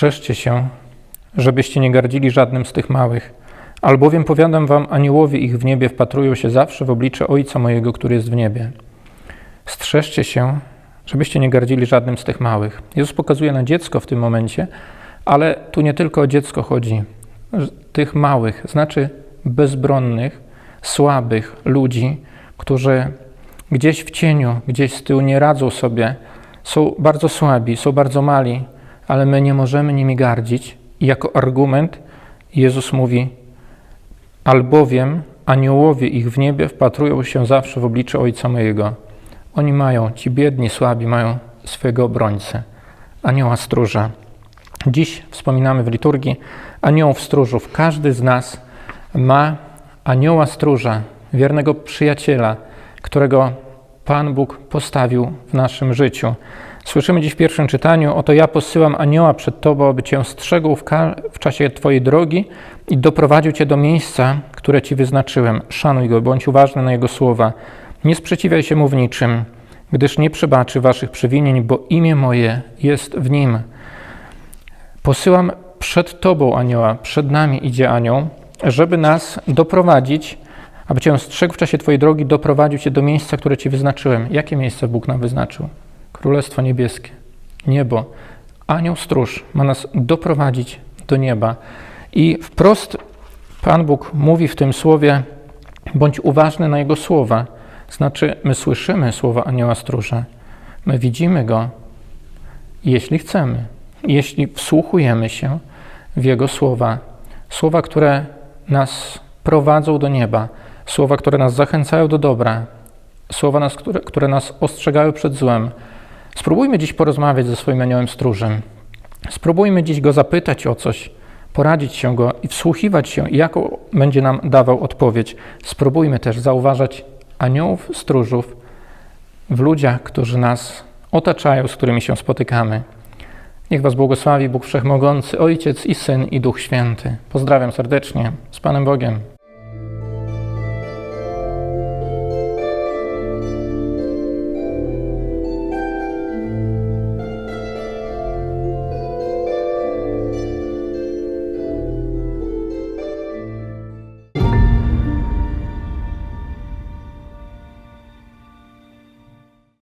Strzeżcie się, żebyście nie gardzili żadnym z tych małych, albowiem powiadam wam, aniołowie ich w niebie wpatrują się zawsze w oblicze Ojca mojego, który jest w niebie. Strzeżcie się, żebyście nie gardzili żadnym z tych małych. Jezus pokazuje na dziecko w tym momencie, ale tu nie tylko o dziecko chodzi. Tych małych, znaczy bezbronnych, słabych ludzi, którzy gdzieś w cieniu, gdzieś z tyłu nie radzą sobie, są bardzo słabi, są bardzo mali, ale my nie możemy nimi gardzić. I jako argument Jezus mówi: Albowiem aniołowie ich w niebie wpatrują się zawsze w oblicze Ojca mojego. Oni mają, ci biedni, słabi, mają swojego obrońcę, anioła stróża. Dziś wspominamy w liturgii aniołów stróżów. Każdy z nas ma anioła stróża, wiernego przyjaciela, którego Pan Bóg postawił w naszym życiu. Słyszymy dziś w pierwszym czytaniu: Oto ja posyłam anioła przed Tobą, aby Cię strzegł w, w czasie Twojej drogi i doprowadził Cię do miejsca, które Ci wyznaczyłem. Szanuj go, bądź uważny na jego słowa. Nie sprzeciwiaj się mu w niczym, gdyż nie przebaczy Waszych przewinień, bo imię moje jest w nim. Posyłam przed Tobą anioła, przed nami idzie anioł, żeby nas doprowadzić, aby Cię strzegł w czasie Twojej drogi, doprowadził Cię do miejsca, które Ci wyznaczyłem. Jakie miejsce Bóg nam wyznaczył? Królestwo Niebieskie, niebo. Anioł stróż ma nas doprowadzić do nieba. I wprost Pan Bóg mówi w tym słowie, bądź uważny na Jego słowa. Znaczy, my słyszymy słowa anioła stróża, my widzimy Go, jeśli chcemy, jeśli wsłuchujemy się w Jego słowa. Słowa, które nas prowadzą do nieba, słowa, które nas zachęcają do dobra, słowa, nas, które, które nas ostrzegają przed złem. Spróbujmy dziś porozmawiać ze swoim aniołem stróżem. Spróbujmy dziś go zapytać o coś, poradzić się go i wsłuchiwać się, jaką będzie nam dawał odpowiedź. Spróbujmy też zauważać aniołów stróżów w ludziach, którzy nas otaczają, z którymi się spotykamy. Niech Was błogosławi Bóg Wszechmogący, Ojciec i Syn i Duch Święty. Pozdrawiam serdecznie. Z Panem Bogiem.